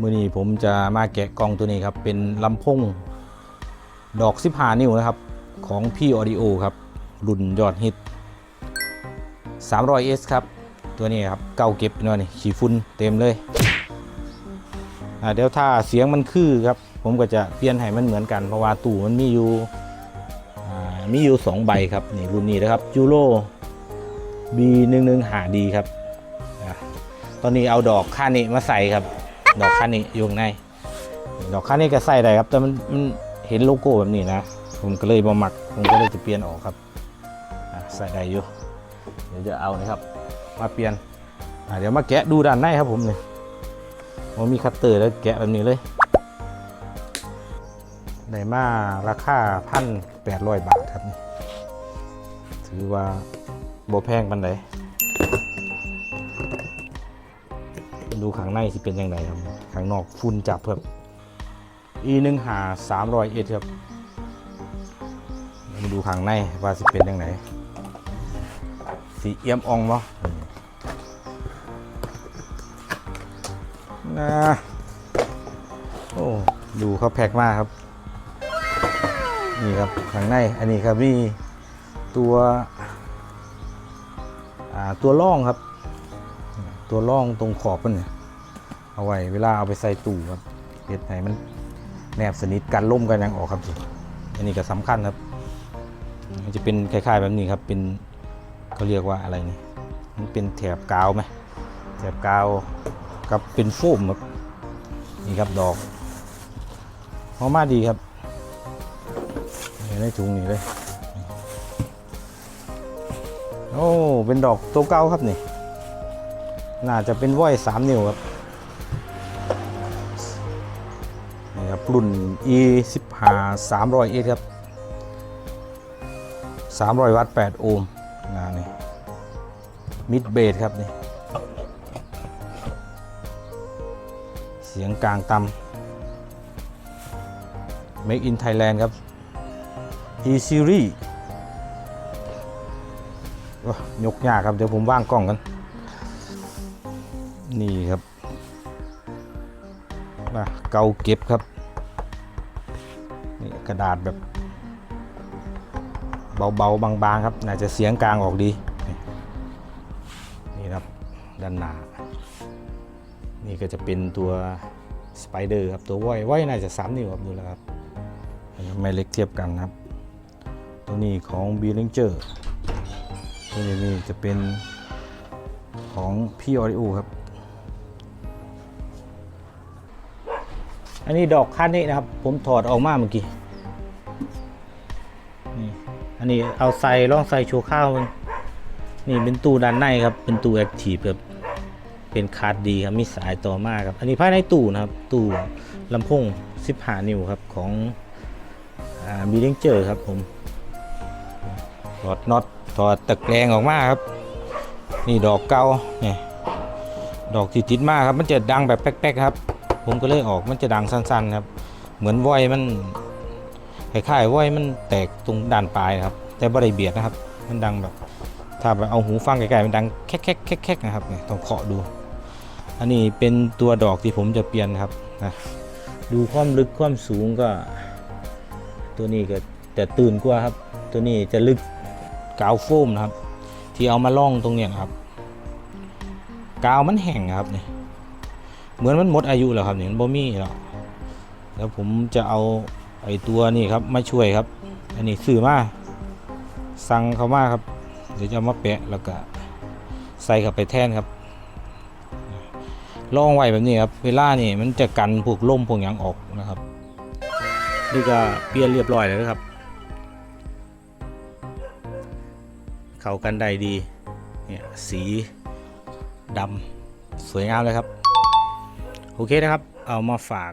มือนี้ผมจะมาแกะกล่องตัวนี้ครับ เป็นลำโพงดอก 15 นิ้วนะครับ ของพี่ออดิโอครับ รุ่นยอดฮิต 300S ครับ ตัวนี้ครับ เก่าเก็บน่อยนี่ขี้ฝุ่นเต็มเลยเดี๋ยวถ้าเสียงมันคือครับ ผมก็จะเปลี่ยนให้มันเหมือนกันเพราะว่าตู้มันมีอยู่มีอยู่ 2 ใบครับนี่รุ่นนี้นะครับจูโร่ B11 หาดีครับตอนนี้เอาดอกคานิมาใส่ครับ ดอกคานิอยู่ข้างในดอกคานิก็ใส่ได้ครับ แต่มันมันเห็นโลโก้แบบนี้นะ ผมก็เลยมาหมัก ผมก็เลยจะเปลี่ยนออกครับใส่ได้อยู่เดี๋ยวจะเอานะครับ มาเปลี่ยนเดี๋ยวมาแกะดูด้านในครับผมเนี่ยผมมีคัตเตอร์แล้วแกะแบบนี้เลยได้มาราคาพันแปดร้อยบาทครับนี่ถือว่าโบแพงปันได ดูข้างในสิเป็นยังไงครับ ข้างนอกฝุ่นจับครับ อีหนึ่งหาสามรอยเอ็ดครับมาดูข้างในว่าสิเป็นยังไงสีเอี่ยมอ่องบ่นะโอ้ดูเขาแพ็กมากครับ นี่ครับข้างในอันนี้ครับมีตัวตัวร่องครับ ตัวร่องตรงขอบมันเนี่ยเอาไว้เวลาเอาไปใส่ตู้ครับเห็ดไหนมันแนบสนิทกันล่มกันยังออกครับสิอันนี้ก็สำคัญครับ มันจะเป็นคล้ายๆแบบนี้ครับเป็นเขาเรียกว่าอะไรนี่มันเป็นแถบกาวไหมแถบกาวกับเป็นโฟมครับนี่ครับดอกหอมมากดีครับในถุงนี่เลยโอ้เป็นดอกตัวเก่าครับนี่ น่าจะเป็นว้อยสามนิ้วครับนี่ครับรุ่น e 1 5 300 s ครับ300 วัตต์8โอห์มนะนี่มิดเบสครับนี่เสียงกลางต่ำ Make in Thailand ครับ E Series โยยกยากครับ เดี๋ยวผมว่างกล้องกัน นี่ครับมาเกาเก็บครับนี่กระดาษแบบเบาๆบางๆครับ น่าจะเสียงกลางออกดี นี่ครับด้านหน้า นี่ก็จะเป็นตัวสไปเดอร์ครับตัวว้อยว้อยน่าจะ3นิ้วครับดูแล้วครับไม่เล็กเทียบกันครับ ตัวนี้ของ b ี r ิงเจอร์ตัวนี้นี่จะเป็นของพี่ออริโอครับ อันนี้ดอกคันนี้นะครับ ผมถอดออกมาเมื่อกี้นี่อันนี้เอาใส่ลองใส่ชูข้าวมันนี่เป็นตู้ด้านในครับ เป็นตู้แอคทีฟครับเป็นคาร์ดดีครับมีสายต่อมาครับ อันนี้ภายในตู้นะครับ ตู้ลำโพง15นิ้วครับของบีเดงเจอร์ครับผมถอดน็อตถอดตะแกรงออกมาครับ นี่ดอกเก่าเนี่ยดอกที่ติดมากครับ มันจะดังแบบแป๊กๆครับ ผมก็เลยออกมันจะดังสั้นๆครับ เหมือนไวอยมันคล้ายๆว่ามันแตกตรงด่านปลายครับ แต่บ่ได้เบียดนะครับ มันดังแบบ ถ้าแบบเอาหูฟังไกลๆมันดังแคกๆแคกๆนะครับต้องเคาะดู อันนี้เป็นตัวดอกที่ผมจะเปลี่ยนครับนะดูความลึกความสูงก็ ตัวนี้ก็จะตื่นกว่าครับ ตัวนี้จะลึกกาวโฟมนะครับ ที่เอามาล่องตรงเนี้ยครับ กาวมันแห้งครับเนี่ย เหมือนมันหมดอายุแล้วครับเนี่ยมันบ่มีแล้วแล้วผมจะเอาไอตัวนี่ครับมาช่วยครับ อันนี้ซื้อมาสั่งเขามาครับ เดี๋ยวจะมาแปะแล้วก็ใส่เข้าไปแทนครับล่องไว้แบบนี้ครับเวลานี่มันจะกันพวกลมพวกหยังออกนะครับ นี่ก็เปลี่ยนเรียบร้อยแล้วนะครับ เข้ากันได้ดีเนี่ยสีดำสวยงามเลยครับ โอเคนะครับ เอามาฝาก